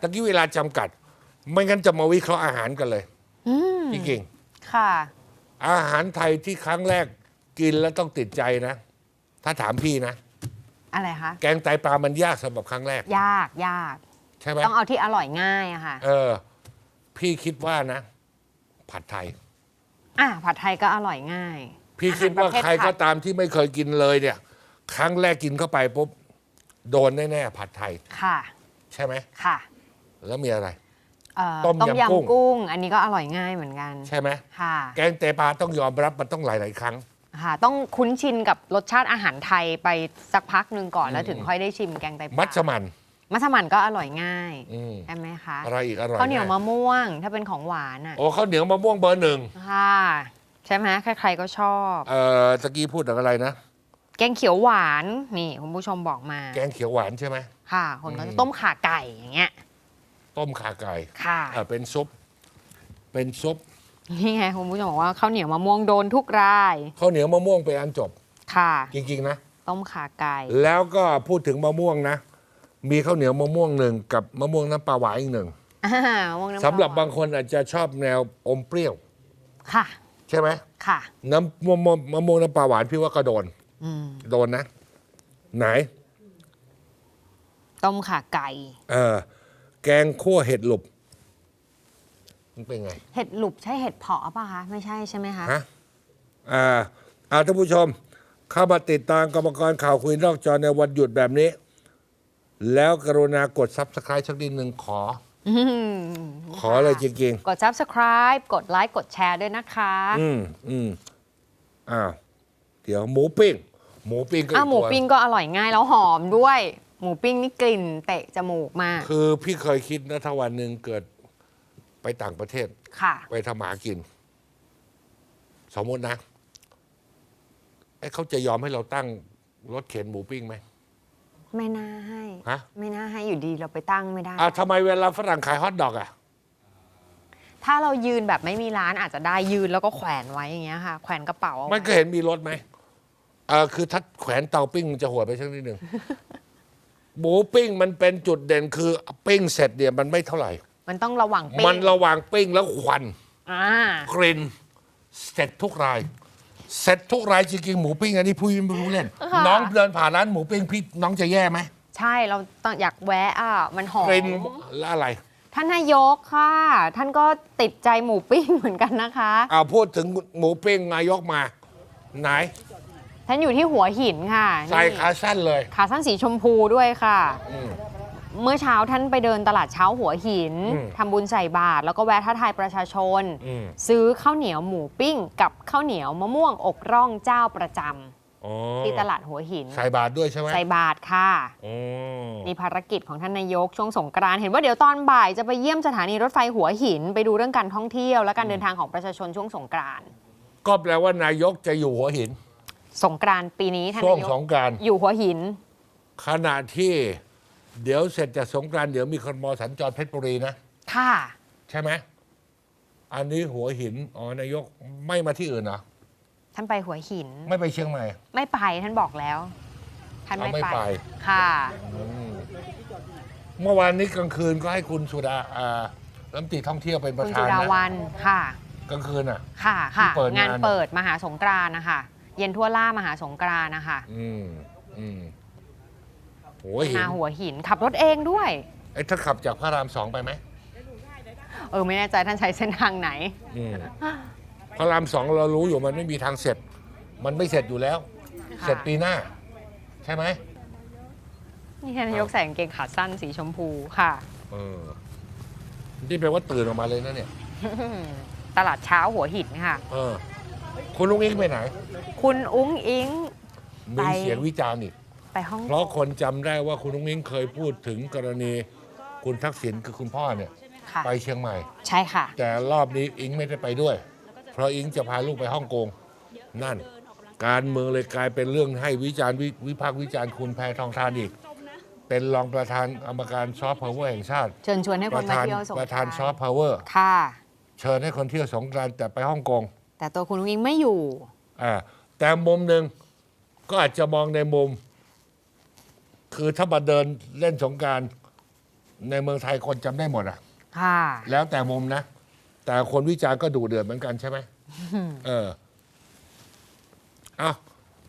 ตะกี้เวลาจำกัด ไม่งั้นจะมาวิเคราะห์อาหารกันเลยอืมจริงค่ะ ๆอาหารไทยที่ครั้งแรกกินแล้วต้องติดใจนะ ถ้าถามพี่นะ อะไรคะ แกงไตปลามันยากสำหรับครั้งแรก ยากยากใช่ไหมต้องเอาที่อร่อยง่ายอะค่ะ เออ พี่คิดว่านะ ผัดไทย อะผัดไทยก็อร่อยง่ายพี่คิดว่าอาหารประเภทใครก็ตามที่ไม่เคยกินเลยเนี่ย ครั้งแรกกินเข้าไปปุ๊บโดนแน่ๆผัดไทย ค่ะ ใช่ไหม ค่ะ แล้วมีอะไร เอ่อต้มยำกุ้ง กุ้ง อันนี้ก็อร่อยง่ายเหมือนกัน ใช่ไหมค่ะ แกงไตปลาต้องยอมรับมันต้องหลาย ๆ ครั้ง ค่ะ ต้องคุ้นชินกับรสชาติอาหารไทยไปสักพักหนึ่งก่อนแล้วถึงค่อยได้ชิมแกงไตปลามัสมั่นมัสมั่นก็อร่อยง่ายอืมใช่ไหมคะอะไรอีกอร่อยข้าวเหนียวแน่มะม่วงถ้าเป็นของหวานอะ โอ้ข้าวเหนียวมะม่วงเบอร์หนึ่งค่ะ ใช่ไหมใครๆก็ชอบ เอ่อตะกี้พูดถึงอะไรนะ แกงเขียวหวานนี่คุณผู้ชมบอกมา แกงเขียวหวานใช่ไหม ค่ะ คนก็อืจะม ต้มข่าไก่อย่างเงี้ย ต้มขาไก่ค่ะเอ่อเป็นซุป เป็นซุปนี่ไงคุณผู้ชมบอกว่าข้าวเหนียวมะม่วงโดนทุกราย ข้าวเหนียวมะม่วงเป็นอันจบ ค่ะ จริง ๆ นะ ต้มข่าไก่ แล้วก็พูดถึงมะม่วงนะ มีข้าวเหนียวมะม่วงหนึ่งกับมะม่วงน้ำปลาหวานอีกหนึ่งอ่ามะม่วงน้ำปลสำหรับบางคนอาจจะชอบแนวอมเปรี้ยว ค่ะ ใช่ไหมค่ะ น้ำมะม่วงมะม่วงน้ำปลาหวานพี่ว่าก็โดน อืม โดนนะ ไหน ต้มข่าไก่ เออ แกงคั่วเห็ดหลุบมันเป็นไงเห็ดหลุบใช่เห็ดเผาะป่ะคะ ไม่ใช่ใช่ไหมคะ ฮะอ่าอาท่านผู้ชม เข้ามาติดตามกรรมกรข่าวคุยนอกจอในวันหยุดแบบนี้ แล้วกรุณากดซับสไครต์สักนิดหนึ่งขอ อืมขอเลยจริงกด subscribe กดไลค์กดแชร์ด้วยนะคะๆอืมอืมอ้าว เดี๋ยวหมูปิ้ง หมูปิ้งก็อ้าวหมูตัวปิ้งก็อร่อยง่ายแล้วหอมด้วย หมูปิ้งนี่กลิ่นเตะจมูกมาก คือพี่เคยคิดนะถ้าวันหนึ่งเกิดไปต่างประเทศ ค่ะ ไปทำหากิน สมมตินะไอ้เขาจะยอมให้เราตั้งรถเข็นหมูปิ้งไหม ไม่น่าให้ ฮะ ไม่น่าให้อยู่ดีเราไปตั้งไม่ได้ อ่าทำไมเวลาฝรั่งขายฮอทดอกอะ ถ้าเรายืนแบบไม่มีร้านอาจจะได้ยืนแล้วก็แขวนไว้อย่างเงี้ยค่ะ แขวนกระเป๋าเอาไว้ มันก็เห็นมีรถไหมเออคือถ้าแขวนเตาปิ้งมันจะหัวไปสักนิดหนึ่ง หมูปิ้งมันเป็นจุดเด่นคือปิ้งเสร็จเนี่ยมันไม่เท่าไหร่ มันต้องระวังปิ้งมันระหว่างปิ้งแล้วควันอ่ากลิ่นเสร็จทุกราย เสร็จทุกรายจริงๆหมูปิ้งอันนี้พูดไม่รู้เล่น น้องเดินผ่านร้านหมูปิ้งพี่น้องจะแย่ไหมใช่เราต้องอยากแวะอะมันหอมกลิ่นแล้วอะไร ท่านนายกค่ะ ท่านก็ติดใจหมูปิ้งเหมือนกันนะคะ เอาพูดถึงหมูปิ้งนายกมา ไหน ท่านอยู่ที่หัวหินค่ะใส่นี่ขาสั้นเลยขาสั้นสีชมพูด้วยค่ะ อืม เมื่อเช้าท่านไปเดินตลาดเช้าหัวหินอืม ทำบุญใส่บาตรแล้วก็แวะทักทายประชาชน อืมซื้อข้าวเหนียวหมูปิ้ง กับข้าวเหนียวมะม่วงอกร่องเจ้าประจำอ๋อที่ตลาดหัวหิน ใส่บาทด้วยใช่ไหมใส่บาตรค่ะ อ๋อมีภารกิจของท่านนายกช่วงสงกรานต์เห็นว่าเดี๋ยวตอนบ่ายจะไปเยี่ยมสถานีรถไฟหัวหิน ไปดูเรื่องการท่องเที่ยวและการเดินทางของประชาชนช่วงสงกรานต์ก็แปลว่านายกจะอยู่หัวหิน สงกรานต์ปีนี้ท่านช่วงนายกสงกรารอยู่หัวหิน ขณะที่เดี๋ยวเสร็จจากสงกรานต์เดี๋ยวมีคนมอสัญจรเพชรบุรีนะ ค่ะ ใช่ไหม อันนี้หัวหิน อ๋อ นายกไม่มาที่อื่นเหรอ ท่านไปหัวหิน ไม่ไปเชียงใหม่ ไม่ไปท่านบอกแล้ว ท่านเอาไม่ไม่ไป ไป ค่ะอืมเมื่อวานนี้กลางคืนก็ให้คุณสุดาอ่ารัฐมนตรีท่องเที่ยวเป็นประคุณธาจุนฬานะวันค่ะ กลางคืนอะ ค่ะ ค่ะ ที่เปิดงานงาน เปิดมหาสงกรานต์นะคะ เย็นทั่วล่ามหาสงกรานต์นะคะอืมอืมหัวหินนาหัวหินขับรถเองด้วย ไอ้ถ้าขับจากพระรามสองไปไหมเออไม่แน่ใจท่านใช้เส้นทางไหน อืมพระรามสองเรารู้อยู่มันไม่มีทางเสร็จ มันไม่เสร็จอยู่แล้ว ค่ะ เสร็จปีหน้า ใช่ไหม นี่ท่านนายกใส่กางเกงขาสั้นสีชมพูค่ะ เออนี่แปลว่าตื่นออกมาเลยนะเนี่ย ตลาดเช้าหัวหินค่ะ เออ คุณลุงอิงไปไหน คุณอุ้งอิง มีไปเสียงวิจารณ์อีก ไปห้องเพราะคนจำได้ว่าคุณลุงอิงเคยพูดถึงกรณี คุณทักษิณคือคุณพ่อเนี่ย ค่ะ ไปเชียงใหม่ ใช่ค่ะ แต่รอบนี้อิงไม่ได้ไปด้วย เพราะอิงจะพาลูกไปฮ่องกง นั่น การเมืองเลยกลายเป็นเรื่องให้วิจารณ์วิวิพากษ์วิจารณ์คุณแพทองทานอีก เป็นรองประธานกรรมการซอฟต์พาวเวอร์แห่งชาติ เชิญชวนให้ปคนระมาธานเที่ยวสงกปรานระธานต์ซอฟต์พาวเวอร์ ค่ะ เชิญให้คนเที่ยวสงกรานต์แต่ไปฮ่องกง แต่ตัวคุณอุ้งอิงไม่อยู่ อ่าแต่มุมหนึ่งก็อาจจะมองในมุม คือถ้ามาเดินเล่นสงกรารในเมืองไทยคนจำได้หมดอะค่ะ แล้วแต่มุมนะ แต่คนวิจารณ์ก็ดูเดือดเหมือนกันใช่ไหมเออเอา